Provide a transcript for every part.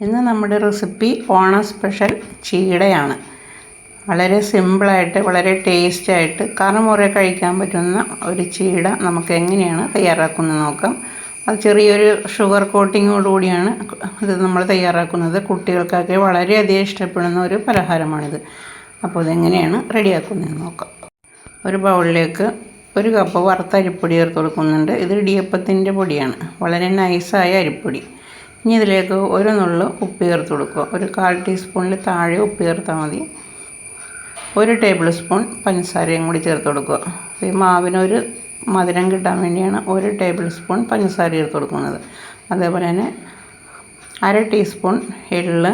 ഇന്ന് നമ്മുടെ റെസിപ്പി ഓണ സ്പെഷ്യൽ ചീടയാണ്. വളരെ സിമ്പിളായിട്ട് വളരെ ടേസ്റ്റായിട്ട് കറമുറ കഴിക്കാൻ പറ്റുന്ന ഒരു ചീട നമുക്ക് എങ്ങനെയാണ് തയ്യാറാക്കുന്നത് നോക്കാം. അത് ചെറിയൊരു ഷുഗർ കോട്ടിങ്ങോടുകൂടിയാണ് ഇത് നമ്മൾ തയ്യാറാക്കുന്നത്. കുട്ടികൾക്കൊക്കെ വളരെയധികം ഇഷ്ടപ്പെടുന്ന ഒരു പലഹാരമാണിത്. അപ്പോൾ ഇതെങ്ങനെയാണ് റെഡിയാക്കുന്നതെന്ന് നോക്കാം. ഒരു ബൗളിലേക്ക് ഒരു കപ്പ് വറുത്ത അരിപ്പൊടി ചേർത്ത് കൊടുക്കുന്നുണ്ട്. ഇത് ഇടിയപ്പത്തിന്റെ പൊടിയാണ്. വളരെ നൈസായ അരിപ്പൊടി. ഇനി ഇതിലേക്ക് ഒരു നുള്ളു ഉപ്പ് ചേർത്ത് കൊടുക്കുക. ഒരു കാൽ ടീസ്പൂണിൽ താഴെ ഉപ്പ് ചേർത്താൽ മതി. ഒരു ടേബിൾ സ്പൂൺ പഞ്ചസാരയും കൂടി ചേർത്ത് കൊടുക്കുക. ഈ മാവിനൊരു മധുരം കിട്ടാൻ വേണ്ടിയാണ് ഒരു ടേബിൾ സ്പൂൺ പഞ്ചസാര ചേർത്ത് കൊടുക്കുന്നത്. അതേപോലെ തന്നെ അര ടീസ്പൂൺ എള്ള്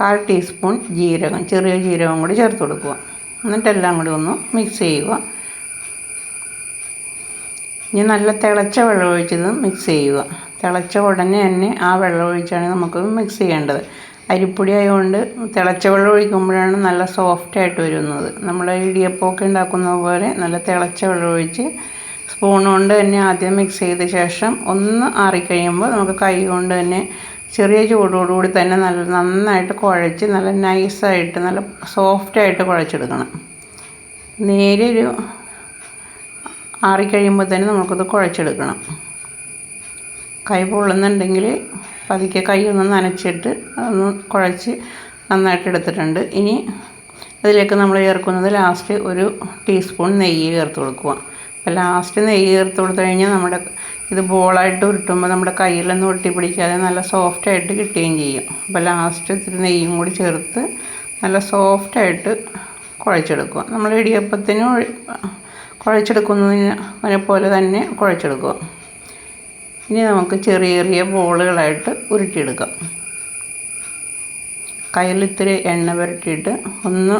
കാൽ ടീസ്പൂൺ ജീരകം ചെറിയ ജീരകം കൂടി ചേർത്ത് കൊടുക്കുക. എന്നിട്ടെല്ലാം കൂടി ഒന്ന് മിക്സ് ചെയ്യുക. ഇനി നല്ല തിളച്ച വെള്ളം ഒഴിച്ചത് മിക്സ് ചെയ്യുക. തിളച്ച ഉടനെ തന്നെ ആ വെള്ളം ഒഴിച്ചാണ് നമുക്ക് മിക്സ് ചെയ്യേണ്ടത്. അരിപ്പൊടി ആയതുകൊണ്ട് തിളച്ച വെള്ളം ഒഴിക്കുമ്പോഴാണ് നല്ല സോഫ്റ്റ് ആയിട്ട് വരുന്നത്. നമ്മൾ ഇടിയപ്പമൊക്കെ ഉണ്ടാക്കുന്ന പോലെ നല്ല തിളച്ച വെള്ളം ഒഴിച്ച് സ്പൂൺ കൊണ്ട് തന്നെ ആദ്യം മിക്സ് ചെയ്ത ശേഷം ഒന്ന് ആറിക്കഴിയുമ്പോൾ നമുക്ക് കൈ കൊണ്ട് തന്നെ ചെറിയ ചൂടോടുകൂടി തന്നെ നല്ല നന്നായിട്ട് കുഴച്ച് നല്ല നൈസായിട്ട് നല്ല സോഫ്റ്റായിട്ട് കുഴച്ചെടുക്കണം. നേരെ നേരിയൊരു ആറിക്കഴിയുമ്പോൾ തന്നെ നമുക്കത് കുഴച്ചെടുക്കണം. കൈ പൊള്ളുന്നുണ്ടെങ്കിൽ പതുക്കെ കൈ ഒന്ന് നനച്ചിട്ട് ഒന്ന് കുഴച്ച് നന്നായിട്ട് എടുത്തിട്ടുണ്ട്. ഇനി അതിലേക്ക് നമ്മൾ ചേർക്കുന്നത് ലാസ്റ്റ് ഒരു ടീസ്പൂൺ നെയ്യ് ചേർത്ത് കൊടുക്കുക. അപ്പോൾ ലാസ്റ്റ് നെയ്യ് ചേർത്ത് കൊടുത്തു കഴിഞ്ഞാൽ നമ്മുടെ ഇത് ബോളായിട്ട് ഉരുട്ടുമ്പോൾ നമ്മുടെ കയ്യിലൊന്നും ഒട്ടി പിടിക്കാതെ നല്ല സോഫ്റ്റായിട്ട് കിട്ടുകയും ചെയ്യും. അപ്പോൾ ലാസ്റ്റ് ഇത്തിരി നെയ്യും കൂടി ചേർത്ത് നല്ല സോഫ്റ്റായിട്ട് കുഴച്ചെടുക്കുക. നമ്മൾ ഇടിയപ്പത്തിന് കുഴച്ചെടുക്കുന്നതിനെ പോലെ തന്നെ കുഴച്ചെടുക്കുക. ഇനി നമുക്ക് ചെറിയ ചെറിയ ബോളുകളായിട്ട് ഉരുട്ടിയെടുക്കാം. കയ്യിൽ ഇത്തിരി എണ്ണ പുരട്ടിയിട്ട് ഒന്ന്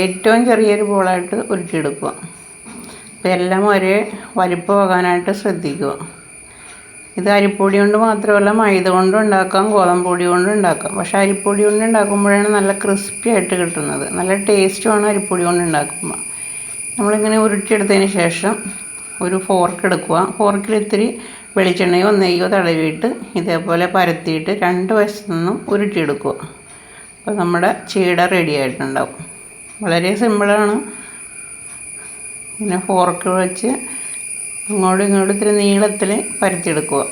ഏറ്റവും ചെറിയൊരു ബോളായിട്ട് ഉരുട്ടിയെടുക്കുക. അപ്പോൾ എല്ലാം ഒരേ വലിപ്പമാകാനായിട്ട് ശ്രദ്ധിക്കുക. ഇത് അരിപ്പൊടി കൊണ്ട് മാത്രമല്ല മൈദ കൊണ്ടും ഉണ്ടാക്കാം ഗോതമ്പ് പൊടി കൊണ്ടും ഉണ്ടാക്കാം. പക്ഷേ അരിപ്പൊടി കൊണ്ട് ഉണ്ടാക്കുമ്പോഴാണ് നല്ല ക്രിസ്പി ആയിട്ട് കിട്ടുന്നത്. നല്ല ടേസ്റ്റുമാണ് അരിപ്പൊടി കൊണ്ട് ഉണ്ടാക്കുമ്പോൾ നമ്മളിങ്ങനെ ഉരുട്ടിയെടുത്തതിന് ശേഷം ഒരു ഫോർക്ക് എടുക്കുക. ഫോർക്കിൽ ഇത്തിരി വെളിച്ചെണ്ണയോ നെയ്യോ തടവിയിട്ട് ഇതേപോലെ പരത്തിയിട്ട് രണ്ട് വശത്തു നിന്നും ഉരുട്ടിയെടുക്കുക. അപ്പോൾ നമ്മുടെ ചീട റെഡി ആയിട്ടുണ്ടാവും. വളരെ സിമ്പിളാണ് പിന്നെ ഫോർക്ക് വെച്ച് അങ്ങോട്ടും ഇങ്ങോട്ടും ഇത്തിരി നീളത്തിൽ പരത്തിയെടുക്കുക.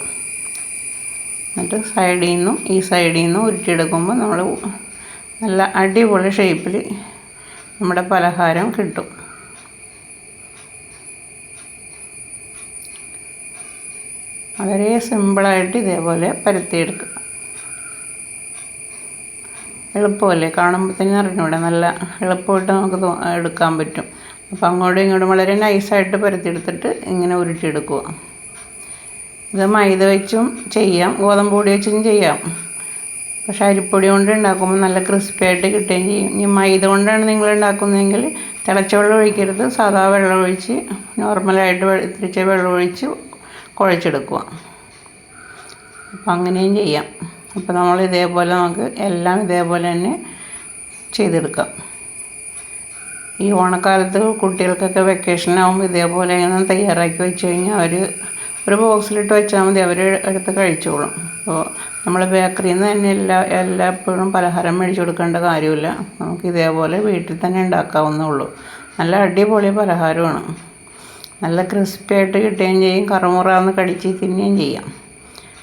എന്നിട്ട് സൈഡിൽ നിന്നും ഈ സൈഡിൽ നിന്നും ഉരുട്ടിയെടുക്കുമ്പോൾ നമ്മൾ നല്ല അടിപൊളി ഷേപ്പിൽ നമ്മുടെ പലഹാരം കിട്ടും. വളരെ സിമ്പിളായിട്ട് ഇതേപോലെ പരത്തിയെടുക്കുക. എളുപ്പമല്ലേ? കാണുമ്പോൾ തന്നെ അറിഞ്ഞൂടെ? നല്ല എളുപ്പമായിട്ട് നമുക്ക് എടുക്കാൻ പറ്റും. അപ്പോൾ അങ്ങോട്ടും ഇങ്ങോട്ടും വളരെ നൈസായിട്ട് പരത്തിയെടുത്തിട്ട് ഇങ്ങനെ ഉരുട്ടിയെടുക്കുക. ഇത് മൈദ വെച്ചും ചെയ്യാം. ഗോതമ്പ് പൊടി വെച്ചും ചെയ്യാം. പക്ഷേ അരിപ്പൊടി കൊണ്ട് ഉണ്ടാക്കുമ്പോൾ നല്ല ക്രിസ്പി ആയിട്ട് കിട്ടുകയും ചെയ്യും. ഇനി മൈദ കൊണ്ടാണ് നിങ്ങൾ ഉണ്ടാക്കുന്നതെങ്കിൽ തിളച്ച വെള്ളം ഒഴിക്കരുത്. സാധാ വെള്ളം ഒഴിച്ച് നോർമലായിട്ട് തിരിച്ച വെള്ളം ഒഴിച്ച് കുഴച്ചെടുക്കുക അപ്പം അങ്ങനെയും ചെയ്യാം. അപ്പോൾ നമ്മൾ ഇതേപോലെ നമുക്ക് എല്ലാം ഇതേപോലെ തന്നെ ചെയ്തെടുക്കാം. ഈ ഓണക്കാലത്ത് കുട്ടികൾക്കൊക്കെ വെക്കേഷനാകുമ്പോൾ ഇതേപോലെ ഇങ്ങനെ തയ്യാറാക്കി വെച്ച് കഴിഞ്ഞാൽ അവർ ഒരു ബോക്സിലിട്ട് വെച്ചാൽ മതി അവർ എടുത്ത് കഴിച്ചോളും. അപ്പോൾ നമ്മൾ ബേക്കറിയിൽ നിന്ന് തന്നെ എല്ലാ എല്ലായ്പ്പോഴും പലഹാരം മേടിച്ചു കൊടുക്കേണ്ട കാര്യമില്ല. നമുക്ക് ഇതേപോലെ വീട്ടിൽ തന്നെ ഉണ്ടാക്കാവുന്നേ ഉള്ളൂ. നല്ല അടിപൊളി പലഹാരമാണ്. നല്ല ക്രിസ്പി ആയിട്ട് കിട്ടുകയും ചെയ്യും. കറുമുറാന്ന് കടിച്ച് തിന്നുകയും ചെയ്യാം.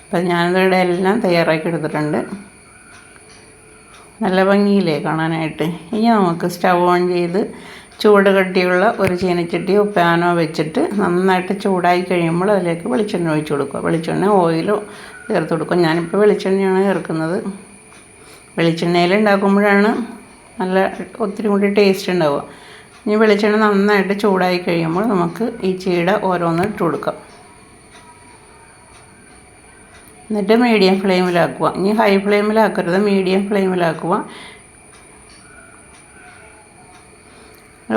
അപ്പം ഞാനിതിവിടെ എല്ലാം തയ്യാറാക്കി എടുത്തിട്ടുണ്ട്. നല്ല ഭംഗിയില്ലേ കാണാനായിട്ട്. ഇനി നമുക്ക് സ്റ്റവ് ഓൺ ചെയ്ത് ചൂട് കട്ടിയുള്ള ഒരു ചീനച്ചട്ടിയോ പാനോ വെച്ചിട്ട് നന്നായിട്ട് ചൂടായി കഴിയുമ്പോൾ അതിലേക്ക് വെളിച്ചെണ്ണ ഒഴിച്ച് കൊടുക്കുക. വെളിച്ചെണ്ണ ഓയിലോ ചേർത്ത് കൊടുക്കുക ഞാനിപ്പോൾ വെളിച്ചെണ്ണയാണ് ചേർക്കുന്നത്. വെളിച്ചെണ്ണയിൽ ഉണ്ടാക്കുമ്പോഴാണ് നല്ല ഒത്തിരി കൂടി ടേസ്റ്റ് ഉണ്ടാവുക. ഇനി വെളിച്ചെണ്ണ നന്നായിട്ട് ചൂടായി കഴിയുമ്പോൾ നമുക്ക് ഈ ചീട ഓരോന്ന് ഇട്ട് കൊടുക്കാം. എന്നിട്ട് മീഡിയം ഫ്ലെയിമിലാക്കുക ഇനി ഹൈ ഫ്ലെയിമിലാക്കരുത് മീഡിയം ഫ്ലെയിമിലാക്കുക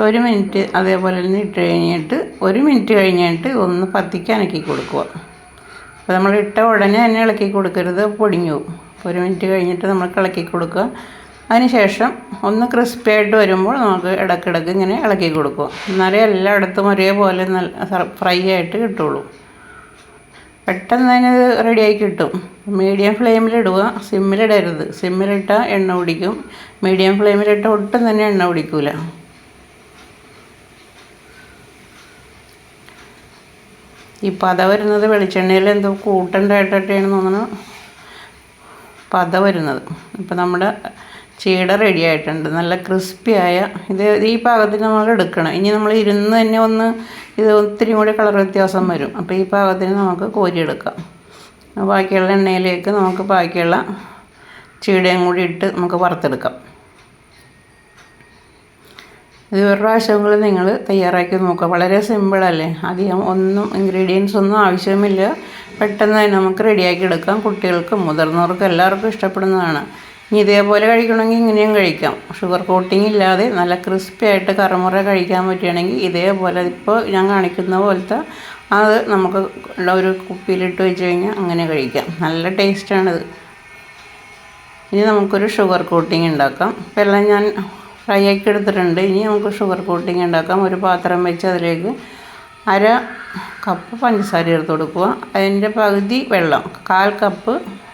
ഒരു മിനിറ്റ് അതേപോലെ തന്നെ ഇട്ട് കഴിഞ്ഞിട്ട് ഒരു മിനിറ്റ് കഴിഞ്ഞിട്ട് ഒന്ന് പത്തിക്ക് അനക്കി കൊടുക്കുക. അപ്പോൾ നമ്മൾ ഇട്ട ഉടനെ തന്നെ ഇളക്കി കൊടുക്കരുത്. പൊടിഞ്ഞു പോകും. ഒരു മിനിറ്റ് കഴിഞ്ഞിട്ട് നമ്മൾ ഇളക്കി കൊടുക്കുക. അതിനുശേഷം ഒന്ന് ക്രിസ്പി ആയിട്ട് വരുമ്പോൾ നമുക്ക് ഇടയ്ക്കിടയ്ക്ക് ഇങ്ങനെ ഇളക്കി കൊടുക്കും. എന്നാലേ എല്ലായിടത്തും ഒരേപോലെ നല്ല ഫ്രൈ ആയിട്ട് കിട്ടുള്ളൂ. പെട്ടെന്ന് തന്നെ ഇത് റെഡിയായി കിട്ടും. മീഡിയം ഫ്ലെയിമിലിടുക സിമ്മിലിടരുത് സിമ്മിലിട്ടാൽ എണ്ണ പിടിക്കും. മീഡിയം ഫ്ലെയിമിലിട്ടാൽ ഒട്ടും തന്നെ എണ്ണ പിടിക്കില്ല ഈ പത വരുന്നത് വെളിച്ചെണ്ണയിൽ എന്തോ കൂട്ടണ്ടായിട്ടൊക്കെയാണ് തോന്നുന്നു പത വരുന്നത്. ഇപ്പം നമ്മുടെ ചീട റെഡി ആയിട്ടുണ്ട്. നല്ല ക്രിസ്പിയായ ഇത് ഈ പാകത്തിന് നമ്മൾ എടുക്കണം. ഇനി നമ്മൾ ഇരുന്ന് തന്നെ ഒന്ന് ഇത് ഒത്തിരി കൂടി കളർ വ്യത്യാസം വരും. അപ്പോൾ ഈ പാകത്തിന് നമുക്ക് കോരിയെടുക്കാം. ബാക്കിയുള്ള എണ്ണയിലേക്ക് നമുക്ക് ബാക്കിയുള്ള ചീടയും കൂടി ഇട്ട് നമുക്ക് വറുത്തെടുക്കാം. ഇത് ഒരു പ്രാവശ്യമെങ്കിലും നിങ്ങൾ തയ്യാറാക്കി നോക്കുക. വളരെ സിമ്പിളല്ലേ അധികം ഒന്നും ഇൻഗ്രീഡിയൻസ് ഒന്നും ആവശ്യമില്ല. പെട്ടെന്ന് തന്നെ നമുക്ക് റെഡിയാക്കി എടുക്കാം. കുട്ടികൾക്കും മുതിർന്നവർക്കും എല്ലാവർക്കും ഇഷ്ടപ്പെടുന്നതാണ്. ഇനി ഇതേപോലെ കഴിക്കണമെങ്കിൽ ഇങ്ങനെയും കഴിക്കാം. ഷുഗർ കോട്ടിംഗ് ഇല്ലാതെ നല്ല ക്രിസ്പി ആയിട്ട് കറമുറ കഴിക്കാൻ പറ്റുകയാണെങ്കിൽ ഇതേപോലെ ഇപ്പോൾ ഞാൻ കാണിക്കുന്ന പോലത്തെ അത് നമുക്ക് ഉള്ള ഒരു കുപ്പിയിലിട്ട് വെച്ച് കഴിഞ്ഞാൽ അങ്ങനെ കഴിക്കാം. നല്ല ടേസ്റ്റാണിത് ഇനി നമുക്കൊരു ഷുഗർ കോട്ടിംഗ് ഉണ്ടാക്കാം. ഇപ്പം എല്ലാം ഞാൻ ഫ്രൈ ആക്കി എടുത്തിട്ടുണ്ട്. ഇനി നമുക്ക് ഷുഗർ കോട്ടിംഗ് ഉണ്ടാക്കാം. ഒരു പാത്രം വെച്ച് അതിലേക്ക് അര കപ്പ് പഞ്ചസാര ചേർത്ത് കൊടുക്കുക. അതിന്റെ പകുതി വെള്ളം കാൽ കപ്പ്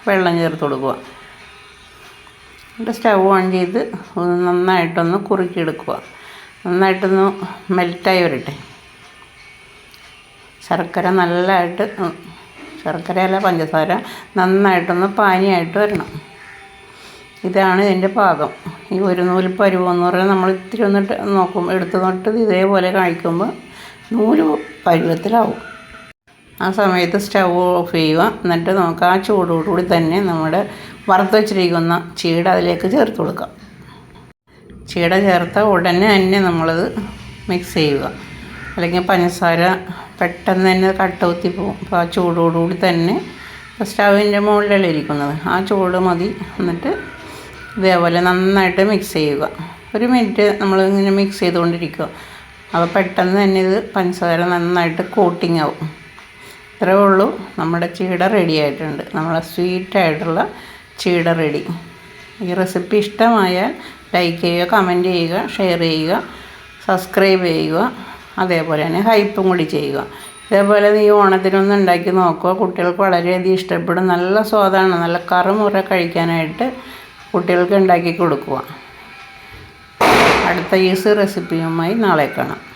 വെള്ളം ചേർത്ത് കൊടുക്കുക. എന്നിട്ട് സ്റ്റവ് ഓൺ ചെയ്ത് നന്നായിട്ടൊന്ന് കുറുക്കിയെടുക്കുക. നന്നായിട്ടൊന്ന് മെൽറ്റായി വരട്ടെ. ശർക്കര നല്ലതായിട്ട് ശർക്കരയല്ല പഞ്ചസാര നന്നായിട്ടൊന്ന് പാനിയായിട്ട് വരണം. ഇതാണ് ഇതിന്റെ പാകം. ഈ ഒരു നൂൽ പരുവെന്ന് പറഞ്ഞാൽ നമ്മൾ ഇത്തിരി ഒന്നിട്ട് നോക്കും എടുത്ത് തൊട്ട് ഇതേപോലെ കഴിക്കുമ്പോൾ നൂൽ പരുവത്തിലാവും. ആ സമയത്ത് സ്റ്റവ് ഓഫ് ചെയ്യുക. എന്നിട്ട് നമുക്ക് ആ ചൂടോടുകൂടി തന്നെ നമ്മുടെ വറുത്ത് വെച്ചിരിക്കുന്ന ചീട അതിലേക്ക് ചേർത്ത് കൊടുക്കുക ചീട ചേർത്ത ഉടനെ തന്നെ നമ്മളത് മിക്സ് ചെയ്യുക. അല്ലെങ്കിൽ പഞ്ചസാര പെട്ടെന്ന് തന്നെ കട്ടൗത്തി പോകും. അപ്പോൾ ആ ചൂടോടുകൂടി തന്നെ സ്റ്റവിന്റെ മുകളിലല്ലേ ഇരിക്കുന്നത്. ആ ചൂട് മതി. എന്നിട്ട് ഇതേപോലെ നന്നായിട്ട് മിക്സ് ചെയ്യുക. ഒരു മിനിറ്റ് നമ്മൾ ഇങ്ങനെ മിക്സ് ചെയ്തുകൊണ്ടിരിക്കുക. അപ്പോൾ പെട്ടെന്ന് തന്നെ ഇത് പഞ്ചസാര നന്നായിട്ട് കോട്ടിങ് ആവും. ഇത്രേ ഉള്ളൂ. നമ്മുടെ ചീട റെഡി ആയിട്ടുണ്ട്. നമ്മളെ സ്വീറ്റായിട്ടുള്ള ചീട റെഡി ഈ റെസിപ്പി ഇഷ്ടമായാൽ ലൈക്ക് ചെയ്യുക കമന്റ് ചെയ്യുക ഷെയർ ചെയ്യുക സബ്സ്ക്രൈബ് ചെയ്യുക. അതേപോലെ തന്നെ ഹൈപ്പും കൂടി ചെയ്യുക. ഇതേപോലെ നീ ഓണത്തിനൊന്ന് ഉണ്ടാക്കി നോക്കുക. കുട്ടികൾക്ക് വളരെയധികം ഇഷ്ടപ്പെടും. നല്ല സ്വാദാണ്. നല്ല കറുമുറ കഴിക്കാനായിട്ട് കുട്ടികൾക്ക് ഉണ്ടാക്കി കൊടുക്കുക. അടുത്ത ഈസ് റെസിപ്പിയുമായി നാളെ കാണാം.